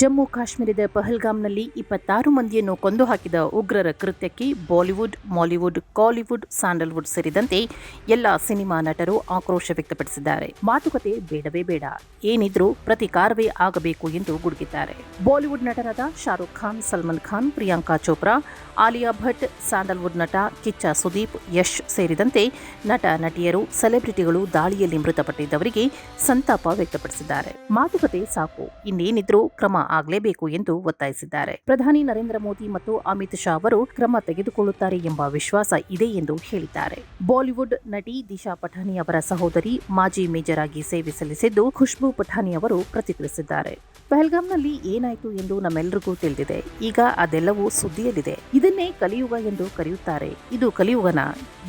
ಜಮ್ಮು ಕಾಶ್ಮೀರದ ಪಹಲ್ಗಾಮ್ನಲ್ಲಿ ಇಪ್ಪತ್ತಾರು ಮಂದಿಯನ್ನು ಕೊಂದು ಹಾಕಿದ ಉಗ್ರರ ಕೃತ್ಯಕ್ಕೆ ಬಾಲಿವುಡ್, ಮಾಲಿವುಡ್, ಕಾಲಿವುಡ್, ಸ್ಯಾಂಡಲ್ವುಡ್ ಸೇರಿದಂತೆ ಎಲ್ಲ ಸಿನಿಮಾ ನಟರು ಆಕ್ರೋಶ ವ್ಯಕ್ತಪಡಿಸಿದ್ದಾರೆ. ಮಾತುಕತೆ ಬೇಡವೇ ಬೇಡ. ಏನಿದ್ರೂ ಪ್ರತಿಕಾರವೇ ಆಗಬೇಕು ಎಂದು ಗುಡುಗಿದ್ದಾರೆ. ಬಾಲಿವುಡ್ ನಟರಾದ ಶಾರುಖ್ ಖಾನ್, ಸಲ್ಮಾನ್ ಖಾನ್, ಪ್ರಿಯಾಂಕಾ ಚೋಪ್ರಾ, ಆಲಿಯಾ ಭಟ್, ಸ್ಯಾಂಡಲ್ವುಡ್ ನಟ ಕಿಚ್ಚ ಸುದೀಪ್, ಯಶ್ ಸೇರಿದಂತೆ ನಟ, ನಟಿಯರು, ಸೆಲೆಬ್ರಿಟಿಗಳು ದಾಳಿಯಲ್ಲಿ ಮೃತಪಟ್ಟಿದ್ದವರಿಗೆ ಸಂತಾಪ ವ್ಯಕ್ತಪಡಿಸಿದ್ದಾರೆ. ಮಾತುಕತೆ ಸಾಕು. ಇನ್ನೇನಿದ್ರೂ ಕ್ರಮ ಆಗಲೇಬೇಕು ಎಂದು ಒತ್ತಾಯಿಸಿದ್ದಾರೆ. ಪ್ರಧಾನಿ ನರೇಂದ್ರ ಮೋದಿ ಮತ್ತು ಅಮಿತ್ ಶಾ ಅವರು ಕ್ರಮ ತೆಗೆದುಕೊಳ್ಳುತ್ತಾರೆ ಎಂಬ ವಿಶ್ವಾಸ ಇದೆ ಎಂದು ಹೇಳಿದ್ದಾರೆ. ಬಾಲಿವುಡ್ ನಟಿ ದಿಶಾ ಪಠಾಣಿ ಅವರ ಸಹೋದರಿ ಮಾಜಿ ಮೇಜರ್ ಆಗಿ ಸೇವೆ ಸಲ್ಲಿಸಿದ್ದು ಖುಷ್ಬು ಪಠಾಣಿ ಅವರು ಪ್ರತಿಕ್ರಿಯಿಸಿದ್ದಾರೆ. ಪಹಲ್ಗಾಮ್ನಲ್ಲಿ ಏನಾಯಿತು ಎಂದು ನಮ್ಮೆಲ್ಲರಿಗೂ ತಿಳಿದಿದೆ. ಈಗ ಅದೆಲ್ಲವೂ ಸುದ್ದಿಯಲ್ಲಿದೆ. ಇದನ್ನೇ ಕಲಿಯುಗ ಎಂದು ಕರೆಯುತ್ತಾರೆ. ಇದು ಕಲಿಯುಗನ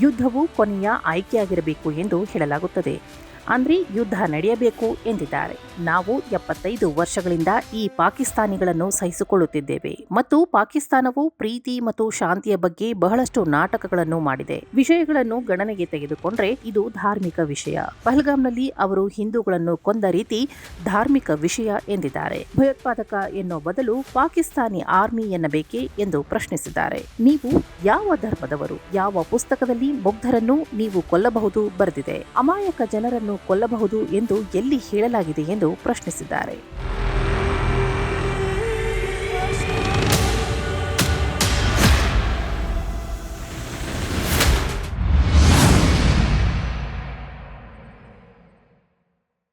ಯುದ್ಧವು ಕೊನೆಯ ಆಯ್ಕೆಯಾಗಿರಬೇಕು ಎಂದು ಹೇಳಲಾಗುತ್ತದೆ. ಅಂದ್ರೆ ಯುದ್ಧ ನಡೆಯಬೇಕು ಎಂದಿದ್ದಾರೆ. ನಾವು ಎಪ್ಪತ್ತೈದು ವರ್ಷಗಳಿಂದ ಈ ಪಾಕಿಸ್ತಾನಿಗಳನ್ನು ಸಹಿಸಿಕೊಳ್ಳುತ್ತಿದ್ದೇವೆ ಮತ್ತು ಪಾಕಿಸ್ತಾನವು ಪ್ರೀತಿ ಮತ್ತು ಶಾಂತಿಯ ಬಗ್ಗೆ ಬಹಳಷ್ಟು ನಾಟಕಗಳನ್ನು ಮಾಡಿದೆ. ವಿಷಯಗಳನ್ನು ಗಣನೆಗೆ ತೆಗೆದುಕೊಂಡ್ರೆ ಇದು ಧಾರ್ಮಿಕ ವಿಷಯ. ಪಹಲ್ಗಾಮ್ನಲ್ಲಿ ಅವರು ಹಿಂದೂಗಳನ್ನು ಕೊಂದ ರೀತಿ ಧಾರ್ಮಿಕ ವಿಷಯ ಎಂದಿದ್ದಾರೆ. ಭಯೋತ್ಪಾದಕ ಎನ್ನುವ ಬದಲು ಪಾಕಿಸ್ತಾನಿ ಆರ್ಮಿ ಎನ್ನಬೇಕೆ ಎಂದು ಪ್ರಶ್ನಿಸಿದ್ದಾರೆ. ನೀವು ಯಾವ ಧರ್ಮದವರು? ಯಾವ ಪುಸ್ತಕದಲ್ಲಿ ಮುಗ್ಧರನ್ನು ನೀವು ಕೊಲ್ಲಬಹುದು ಬರೆದಿದೆ. ಅಮಾಯಕ ಜನರನ್ನು ಕೊಲ್ಲಬಹುದು ಎಂದು ಎಲ್ಲಿ ಹೇಳಲಾಗಿದೆ ಎಂದು ಪ್ರಶ್ನಿಸಿದ್ದಾರೆ.